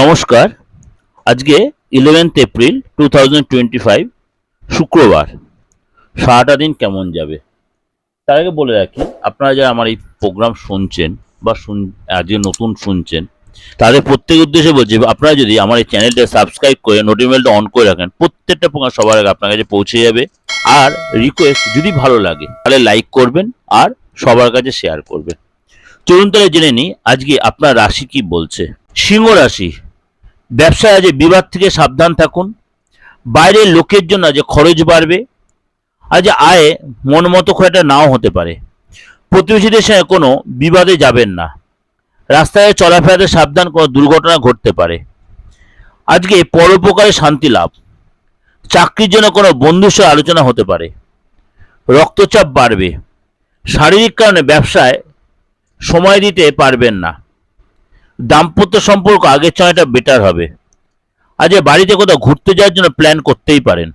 নমস্কার। আজকে eleventh April two শুক্রবার। সারাটা দিন কেমন যাবে? তার আগে বলে রাখি, আপনারা যারা আমার এই প্রোগ্রাম শুনছেন বা শুন, আজকে নতুন শুনছেন, তাদের প্রত্যেক উদ্দেশ্যে বলছি, আপনারা যদি আমার এই চ্যানেলটা সাবস্ক্রাইব করে নোটিফিকেশনটা অন করে রাখেন, প্রত্যেকটা প্রোগ্রাম সবার আগে আপনার কাছে পৌঁছে যাবে। আর রিকোয়েস্ট যদি ভালো লাগে, তাহলে লাইক করবেন আর সবার কাছে শেয়ার করবেন। চলুন তাহলে জেনে নিই, আজকে আপনার রাশি কি বলছে? সিংহ রাশি। ব্যবসায় আজ বিবাদ থেকে সাবধান থাকুন বাইরের লোকের জন্য আজ খরচ বাড়বে আজ আয় মন মতো খুব একটা নাও হতে পারে। প্রতিবেশীদের সঙ্গে কোনো বিবাদে যাবেন না। রাস্তায় চলাফেরাতে সাবধান কোনো দুর্ঘটনা ঘটতে পারে। আজকে পরোপকারে শান্তি লাভ। চাকরির জন্য কোনো বন্ধুর সঙ্গে আলোচনা হতে পারে। রক্তচাপ বাড়বে। শারীরিক কারণে ব্যবসায় সময় দিতে পারবেন না। দাম্পত্য সম্পর্ক আগের সময়টা বেটার হবে। আজ বাড়িতে কোথাও ঘুরতে যাওয়ার জন্য প্ল্যান করতেই পারেন।